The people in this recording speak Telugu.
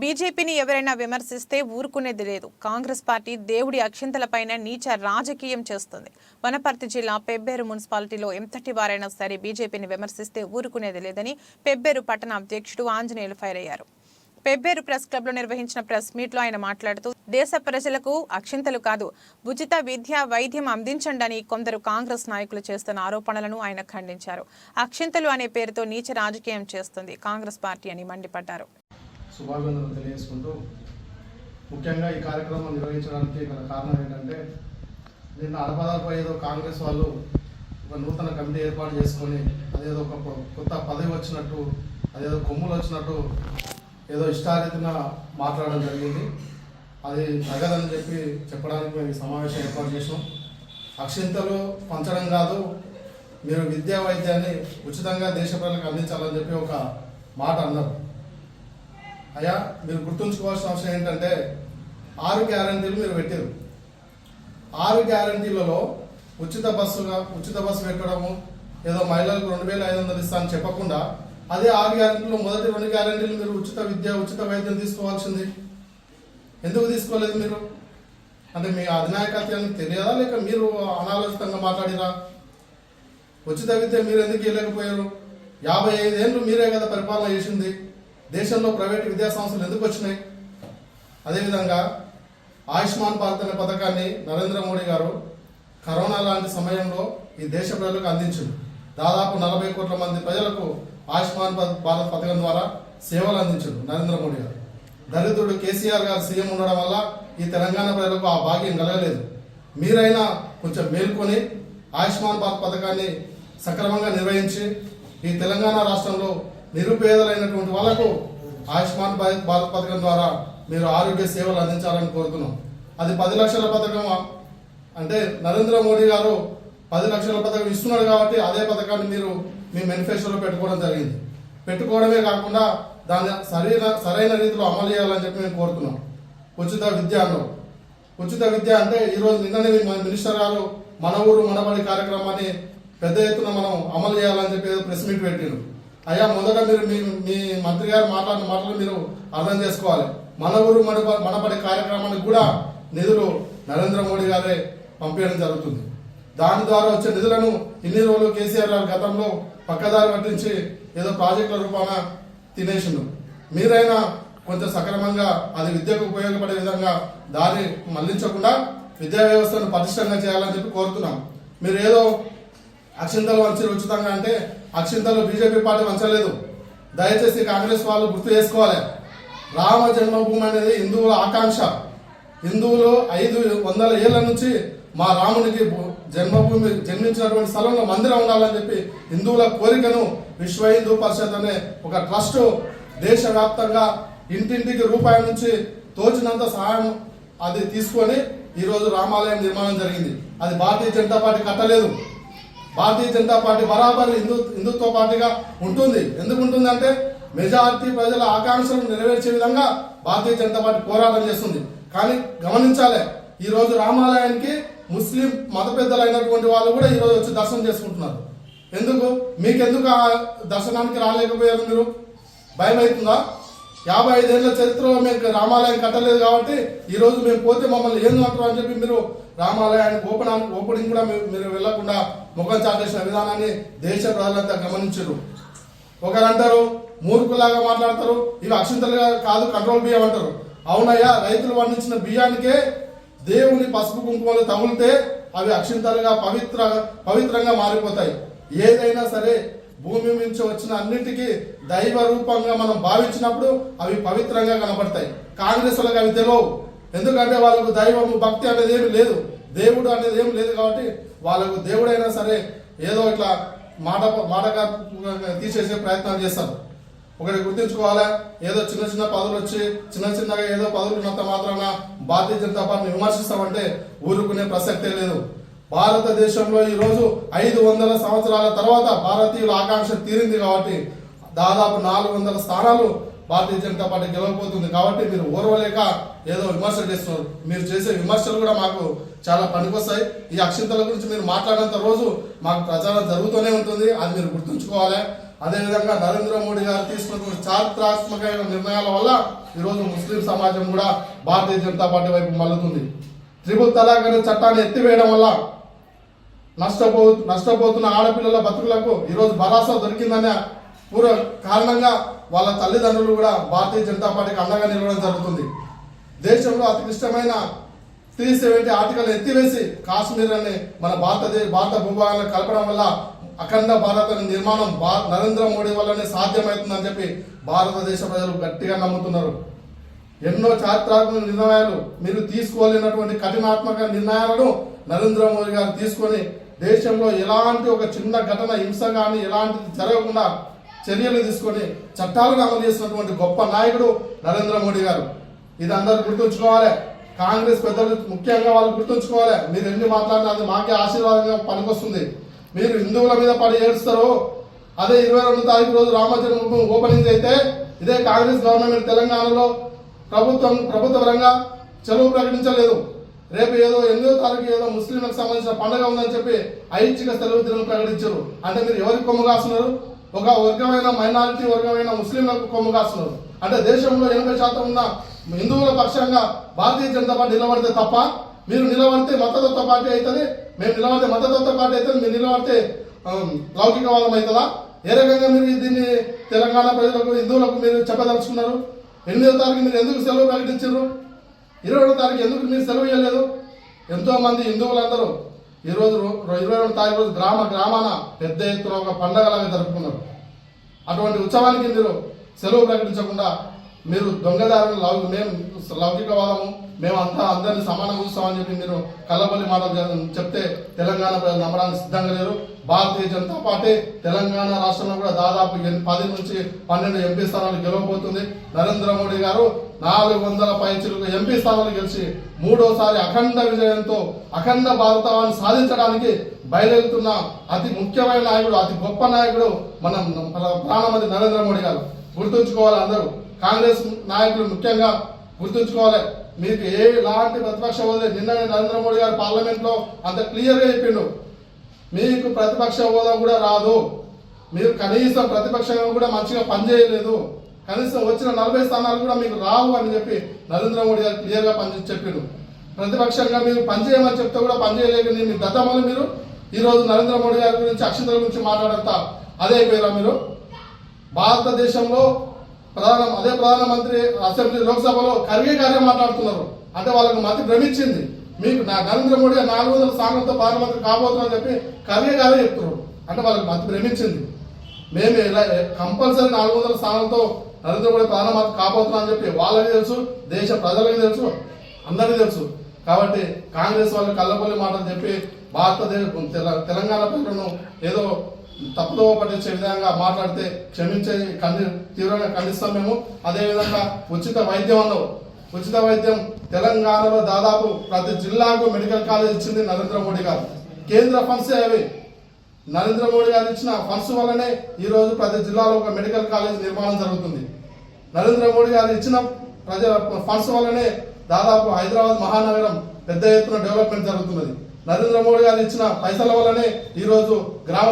బీజేపీని ఎవరైనా విమర్శిస్తే ఊరుకునేది లేదు. కాంగ్రెస్ పార్టీ దేవుడి అక్షింతలపైన నీచ రాజకీయం చేస్తుంది. వనపర్తి జిల్లా పెబ్బేరు మున్సిపాలిటీలో ఎంతటి వారైనా సరే బీజేపీని విమర్శిస్తే ఊరుకునేది లేదని పెబ్బేరు పట్టణ అధ్యక్షుడు ఆంజనేయులు ఫైర్ అయ్యారు. పెబ్బేరు ప్రెస్ క్లబ్లో నిర్వహించిన ప్రెస్ మీట్లో ఆయన మాట్లాడుతూ దేశ ప్రజలకు అక్షింతలు కాదు ఉచిత విద్య వైద్యం అందించండి కొందరు కాంగ్రెస్ నాయకులు చేస్తున్న ఆరోపణలను ఆయన ఖండించారు. అక్షింతలు అనే పేరుతో నీచ రాజకీయం చేస్తుంది కాంగ్రెస్ పార్టీ అని మండిపడ్డారు. శుభాభినందనలు తెలియజేసుకుంటూ ముఖ్యంగా ఈ కార్యక్రమం నిర్వహించడానికి గల కారణం ఏంటంటే నిన్న అడపదడప ఏదో కాంగ్రెస్ వాళ్ళు ఒక నూతన కమిటీ ఏర్పాటు చేసుకొని అదేదో ఒక కొత్త పదవి వచ్చినట్టు అదేదో కొమ్ములు వచ్చినట్టు ఏదో ఇష్టారీతిన మాట్లాడడం జరిగింది. అది తగదని చెప్పి చెప్పడానికి మేము ఈ సమావేశం ఏర్పాటు చేసాం అక్షింతలు పంచడం కాదు మీరు విద్యా వైద్యాన్ని ఉచితంగా దేశ ప్రజలకు అందించాలని చెప్పి ఒక మాట అన్నారు. అయ్యా మీరు గుర్తుంచుకోవాల్సిన అవసరం ఏంటంటే ఆరు గ్యారంటీలు మీరు పెట్టారు. ఆరు గ్యారంటీలలో ఉచిత బస్సుగా ఉచిత బస్సు పెట్టడము ఏదో మహిళలకు రెండు వేల ఐదు వందలు ఇస్తా అని చెప్పకుండా అదే ఆరు గ్యారంటీలో మొదటి రెండు గ్యారంటీలు మీరు ఉచిత విద్య ఉచిత వైద్యం తీసుకోవాల్సింది. ఎందుకు తీసుకోలేదు మీరు? అంటే మీ అధినాయకత్వానికి తెలియదా లేక మీరు అనాలోచితంగా మాట్లాడిరా? ఉచిత విద్య మీరు ఎందుకు ఇవ్వలేకపోయారు యాభై ఐదేళ్ళు మీరే కదా పరిపాలన చేసింది. దేశంలో ప్రైవేట్ విద్యా సంస్థలు ఎందుకు వచ్చినాయి? అదేవిధంగా ఆయుష్మాన్ భారత్ అనే పథకాన్ని నరేంద్ర మోడీ గారు కరోనా లాంటి సమయంలో ఈ దేశ ప్రజలకు అందించింది. దాదాపు నలభై కోట్ల మంది ప్రజలకు ఆయుష్మాన్ భారత్ పథకం ద్వారా సేవలు అందించాడు నరేంద్ర మోడీ గారు. దళితుడు కేసీఆర్ గారు సీఎం ఉండడం వల్ల ఈ తెలంగాణ ప్రజలకు ఆ భాగ్యం కలగలేదు. మీరైనా కొంచెం మేల్కొని ఆయుష్మాన్ భారత్ పథకాన్ని సక్రమంగా నిర్వహించి ఈ తెలంగాణ రాష్ట్రంలో నిరుపేదలైనటువంటి వాళ్ళకు ఆయుష్మాన్ భారత్ భారత్ పథకం ద్వారా మీరు ఆరోగ్య సేవలు అందించాలని కోరుతున్నాం. అది పది లక్షల పథకం అంటే నరేంద్ర మోడీ గారు పది లక్షల పథకం ఇస్తున్నాడు కాబట్టి అదే పథకాన్ని మీరు మీ మేనిఫెస్టోలో పెట్టుకోవడం జరిగింది. పెట్టుకోవడమే కాకుండా దాన్ని సరైన సరైన రీతిలో అమలు చేయాలని చెప్పి మేము కోరుతున్నాం. ఉచిత విద్యలో ఉచిత విద్య అంటే ఈరోజు నిన్ననే మన మినిస్టర్ గారు మన ఊరు మనబడి కార్యక్రమాన్ని పెద్ద ఎత్తున మనం అమలు చేయాలని చెప్పి ప్రెస్ మీట్ పెట్టిండు. అయ్యా మొదట మీరు మీ మీ మంత్రి గారు మాట్లాడిన మాటలు మీరు అర్థం చేసుకోవాలి. మన ఊరు మన మనబడి కార్యక్రమానికి కూడా నిధులు నరేంద్ర మోడీ గారే పంపించడం జరుగుతుంది. దాని ద్వారా వచ్చే నిధులను ఇన్ని రోజులు కేసీఆర్ గారు గతంలో పక్కదారి పట్టించి ఏదో ప్రాజెక్టుల రూపాన తినేసిండు. మీరైనా కొంచెం సక్రమంగా అది విద్యకు ఉపయోగపడే విధంగా దారి మళ్ళించకుండా విద్యా వ్యవస్థను పటిష్టంగా చేయాలని చెప్పి కోరుతున్నాం. మీరు ఏదో అక్షింతలు వంచి ఉచితంగా అంటే అక్షింతలు బీజేపీ పార్టీ వంచలేదు. దయచేసి కాంగ్రెస్ వాళ్ళు గుర్తు చేసుకోవాలి. రామ జన్మభూమి అనేది హిందువుల ఆకాంక్ష. హిందువులు ఐదు వందల ఏళ్ళ నుంచి మా రామునికి జన్మభూమి జన్మించినటువంటి స్థలంలో మందిరం ఉండాలని చెప్పి హిందువుల కోరికను విశ్వ హిందూ పరిషత్ అనే ఒక ట్రస్ట్ దేశవ్యాప్తంగా ఇంటింటికి రూపాయి నుంచి తోచినంత సహాయం అది తీసుకొని ఈరోజు రామాలయం నిర్మాణం జరిగింది. అది భారతీయ జనతా పార్టీ కట్టలేదు. భారతీయ జనతా పార్టీ బరాబర్ హిందూ హిందుత్వ పార్టీగా ఉంటుంది. ఎందుకు ఉంటుంది అంటే మెజారిటీ ప్రజల ఆకాంక్షలను నెరవేర్చే విధంగా భారతీయ జనతా పార్టీ పోరాటం చేస్తుంది. కానీ గమనించాలి ఈ రోజు రామాలయానికి ముస్లిం మత పెద్దలైనటువంటి వాళ్ళు కూడా ఈ రోజు వచ్చి దర్శనం చేసుకుంటున్నారు. ఎందుకు? మీకెందుకు ఆ దర్శనానికి రాలేకపోయారు మీరు? భయం అవుతుందా యాభై ఐదేళ్ళ చరిత్రలో మేము రామాలయం కట్టలేదు కాబట్టి ఈరోజు మేము పోతే మమ్మల్ని ఏం అంటారు అని చెప్పి మీరు రామాలయానికి ఓపెన్ ఓపెనింగ్ కూడా మీరు- మీరు వెళ్ళకుండా ముఖం చాటేసిన విధానాన్ని దేశ ప్రజలంతా గమనించరు. ఒకరు అంటారు మూర్ఖులాగా మాట్లాడతారు ఇవి అక్షింతలుగా కాదు కంట్రోల్ బియ్యం అంటారు. అవునయ్యా రైతులు పండించిన బియ్యానికే దేవుని పసుపు కుంకుమలు తగులితే అవి అక్షింతలుగా పవిత్ర పవిత్రంగా మారిపోతాయి. ఏదైనా సరే భూమి నుంచి వచ్చిన అన్నిటికీ దైవ రూపంగా మనం భావించినప్పుడు అవి పవిత్రంగా కనబడతాయి. కాంగ్రెస్ వాళ్ళకి అవి తెలియవు ఎందుకంటే వాళ్ళకు దైవము భక్తి అనేది ఏమి లేదు. దేవుడు అనేది ఏమి లేదు కాబట్టి వాళ్ళకు దేవుడైనా సరే ఏదో ఇట్లా మాట మాటగా తీసేసే ప్రయత్నం చేస్తారు. ఒకటి గుర్తుంచుకోవాలా? ఏదో చిన్న చిన్న పదవులు వచ్చి చిన్న చిన్నగా ఏదో పదవులు ఉన్నంత మాత్రాన భారతీయ జనతా పార్టీని విమర్శిస్తామంటే ఊరుకునే ప్రసక్తే లేదు. భారతదేశంలో ఈరోజు ఐదు వందల సంవత్సరాల తర్వాత భారతీయుల ఆకాంక్ష తీరింది కాబట్టి దాదాపు నాలుగు వందల స్థానాలు భారతీయ జనతా పార్టీ గెలవబోతుంది కాబట్టి మీరు ఓర్వలేక ఏదో విమర్శలు చేస్తున్నారు. మీరు చేసే విమర్శలు కూడా మాకు చాలా పనికొస్తాయి. ఈ అక్షింతల గురించి మీరు మాట్లాడినంత రోజు మాకు ప్రచారం జరుగుతూనే ఉంటుంది. అది మీరు గుర్తుంచుకోవాలి. అదేవిధంగా నరేంద్ర మోడీ గారు తీసుకున్న చారిత్రాత్మకమైన నిర్ణయాల వల్ల ఈరోజు ముస్లిం సమాజం కూడా భారతీయ జనతా పార్టీ వైపు మల్లుతుంది త్రిపుల్ తలాక్ అనే చట్టాన్ని ఎత్తివేయడం వల్ల నష్టపో నష్టపోతున్న ఆడపిల్లల బతుకులకు ఈరోజు భరోసా దొరికిందనే పూర్వ కారణంగా వాళ్ళ తల్లిదండ్రులు కూడా భారతీయ జనతా పార్టీకి అండగా నిలవడం జరుగుతుంది. దేశంలో అతి క్లిష్టమైన త్రీ సెవెంటీ ఆర్టికల్ ఎత్తివేసి కాశ్మీర్ అని మన భారతదేశ భారత భూభాగాలను కలపడం వల్ల అఖండ భారత నిర్మాణం భా నరేంద్ర మోడీ వల్లనే సాధ్యమవుతుందని చెప్పి భారతదేశ ప్రజలు గట్టిగా నమ్ముతున్నారు. ఎన్నో చారిత్రాత్మక నిర్ణయాలు మీరు తీసుకోలేనటువంటి కఠినాత్మక నిర్ణయాలను నరేంద్ర మోడీ గారు తీసుకొని దేశంలో ఎలాంటి ఒక చిన్న ఘటన హింస కానీ ఎలాంటిది జరగకుండా చర్యలు తీసుకొని చట్టాలను అమలు చేసినటువంటి గొప్ప నాయకుడు నరేంద్ర మోడీ గారు. ఇది అందరూ గుర్తుంచుకోవాలి. కాంగ్రెస్ పెద్దలు ముఖ్యంగా వాళ్ళు గుర్తుంచుకోవాలి. మీరు ఎన్ని మాట్లాడినా అది మాకే ఆశీర్వాదంగా పనికొస్తుంది. మీరు హిందువుల మీద పడి ఏడుస్తారు అదే ఇరవై రెండు తారీఖు రోజు రామ జన్మభూమి ఓపెనింగ్ అయితే ఇదే కాంగ్రెస్ గవర్నమెంట్ తెలంగాణలో ప్రభుత్వం ప్రభుత్వ పరంగా చెలవు ప్రకటించలేదు. రేపు ఏదో ఎనిమిదో తారీఖు ఏదో ముస్లింలకు సంబంధించిన పండుగ ఉందని చెప్పి ఐచ్ఛిక సెలవు దినం ప్రకటించారు. అంటే మీరు ఎవరికి కొమ్ము కాస్తున్నారు? ఒక వర్గమైన మైనారిటీ వర్గమైన ముస్లింలకు కొమ్ము కాస్తున్నారు. అంటే దేశంలో ఎనభై శాతం ఉన్న హిందువుల పక్షంగా భారతీయ జనతా పార్టీ నిలబడితే తప్ప మీరు నిలబడితే మతతత్వ పార్టీ అవుతుంది మేము నిలబడితే మతతత్వ పార్టీ అవుతుంది మీరు నిలబడితే లౌకికవాదం అవుతుందా? ఏ రకంగా మీరు దీన్ని తెలంగాణ ప్రజలకు హిందువులకు మీరు చెప్పదలుచుకున్నారు? ఎనిమిదో తారీఖు మీరు ఎందుకు సెలవు ప్రకటించారు? ఇరవై రెండో తారీఖు ఎందుకు మీరు సెలవు ఇవ్వలేదు ఎంతోమంది హిందువులందరూ ఈ రోజు ఇరవై రెండు తారీఖు రోజు గ్రామ గ్రామాన పెద్ద ఎత్తున ఒక పండగలాగా జరుపుకున్నారు. అటువంటి ఉత్సవానికి మీరు సెలవు ప్రకటించకుండా మీరు దొంగదారులు లౌ మేము లౌకికవాదము మేము అంతా అందరినీ సమానం చూస్తామని చెప్పి మీరు కళ్ళబల్లి మాటలు చెప్తే తెలంగాణ ప్రజలు నమ్మడానికి సిద్ధంగా లేరు. భారతీయ జనతా పార్టీ తెలంగాణ రాష్ట్రంలో కూడా దాదాపు పది నుంచి పన్నెండు ఎంపీ స్థానాలు గెలవబోతుంది. నరేంద్ర మోడీ గారు నాలుగు వందల పైచులకు ఎంపీ స్థానాలు గెలిచి మూడోసారి అఖండ విజయంతో అఖండ భారతాన్ని సాధించడానికి బయలుదేరుతున్న అతి ముఖ్యమైన నాయకుడు అతి గొప్ప నాయకుడు మన మన ప్రధానమంత్రి నరేంద్ర మోడీ గారు. గుర్తుంచుకోవాలి అందరూ. కాంగ్రెస్ నాయకులు ముఖ్యంగా గుర్తుంచుకోవాలి. మీకు ఏ లాంటి ప్రతిపక్ష వదిలే నిన్న నరేంద్ర మోడీ గారు పార్లమెంట్లో అంత క్లియర్గా చెప్పిండు. మీకు ప్రతిపక్ష హోదా కూడా రాదు. మీరు కనీసం ప్రతిపక్షంగా కూడా మంచిగా పనిచేయలేదు. కనీసం వచ్చిన నలభై స్థానాలు కూడా మీకు రావు అని చెప్పి నరేంద్ర మోడీ గారు క్లియర్గా పని చెప్పిండు ప్రతిపక్షంగా మీరు పనిచేయమని చెప్తే కూడా పనిచేయలేక మీ గతంలో మీరు ఈరోజు నరేంద్ర మోడీ గారి గురించి అక్షంతల గురించి మాట్లాడంతా. అదే అయిపోయారా మీరు? భారతదేశంలో ప్రధాన అదే ప్రధానమంత్రి అసెంబ్లీ లోక్సభలో ఖర్గే గారే మాట్లాడుతున్నారు. అంటే వాళ్ళకి మతి భ్రమించింది మీకు నా నరేంద్ర మోడీ నాలుగు వందల స్థానంతో పార్లమెంట్ కాబోతుందని చెప్పి ఖర్గే గారే చెప్తున్నారు. అంటే వాళ్ళకి మత భ్రమించింది. మేము ఇలా కంపల్సరీ నాలుగు వందల స్థానంతో నరేంద్ర మోడీ పార్లమెంట్ కాబోతున్నాం అని చెప్పి వాళ్ళకి తెలుసు దేశ ప్రజలకి తెలుసు అందరికీ తెలుసు. కాబట్టి కాంగ్రెస్ వాళ్ళు కళ్ళపల్లి మాటలు చెప్పి భారతదేశం తెల- తెలంగాణ ప్రజలను ఏదో తప్పుదో పట్టించే విధంగా మాట్లాడితే క్షమించే ఖండి తీవ్రంగా ఖండిస్తాం మేము. అదేవిధంగా ఉచిత వైద్యం అన్నావు. ఉచిత వైద్యం తెలంగాణలో దాదాపు ప్రతి జిల్లాకు మెడికల్ కాలేజ్ ఇచ్చింది నరేంద్ర మోడీ గారు. కేంద్ర ఫండ్సే అవి నరేంద్ర మోడీ గారు ఇచ్చిన ఫండ్స్ వల్లనే ఈ రోజు ప్రతి జిల్లాలో ఒక మెడికల్ కాలేజ్ నిర్మాణం జరుగుతుంది. నరేంద్ర మోడీ గారు ఇచ్చిన ప్రజ ఫండ్స్ వల్లనే దాదాపు హైదరాబాద్ మహానగరం పెద్ద ఎత్తున డెవలప్మెంట్ జరుగుతున్నది. నరేంద్ర మోడీ గారు ఇచ్చిన పైసల వల్లనే ఈ రోజు గ్రామ